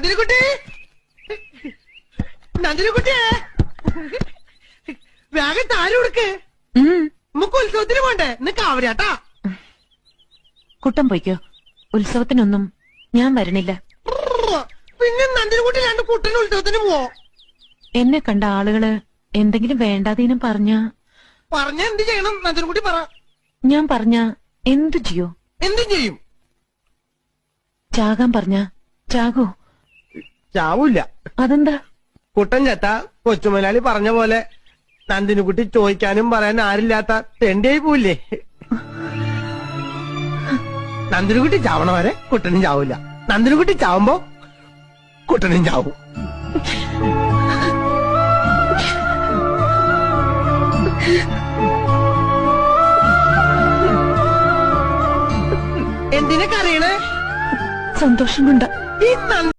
നന്ദിനിക്കുട്ടി? നന്ദിനിക്കുട്ടിയെ വേഗം താരം കൊടുക്ക് നമുക്ക് ഉത്സവത്തിന് പോണ്ടേ? നിനക്ക് ആവരാട്ടാ കുട്ടം പോയിക്കോ. ഉത്സവത്തിനൊന്നും ഞാൻ വരണില്ല. പിന്നെ നന്ദിനിക്കുട്ടി രണ്ട് കുട്ടന് ഉത്സവത്തിന് പോവോ? എന്നെ കണ്ട ആളുകൾ എന്തെങ്കിലും വേണ്ടാതീനം പറഞ്ഞ? പറഞ്ഞ എന്ത് ചെയ്യണം? നന്ദിനിക്കുട്ടി പറ. ഞാൻ പറഞ്ഞ എന്തു ചെയ്യോ? എന്തും ചെയ്യും. ചാകാൻ പറഞ്ഞ ചാകോ? ചാവൂല്ല. അതെന്താ? കുട്ടൻ ചത്ത കൊച്ചുമലാലി പറഞ്ഞ പോലെ നന്ദിനുകുട്ടി ചോദിക്കാനും പറയാനും ആരില്ലാത്ത തെണ്ടിയായി പോവില്ലേ? നന്ദിനുകുട്ടി ചാവണ വരെ കുട്ടനും ചാവൂല നന്ദിനുകുട്ടി ചാവുമ്പോ കുട്ടനും ചാവും. എന്തിനൊക്കെ അറിയണേ സന്തോഷം കൊണ്ട്. ഈ നന്ദി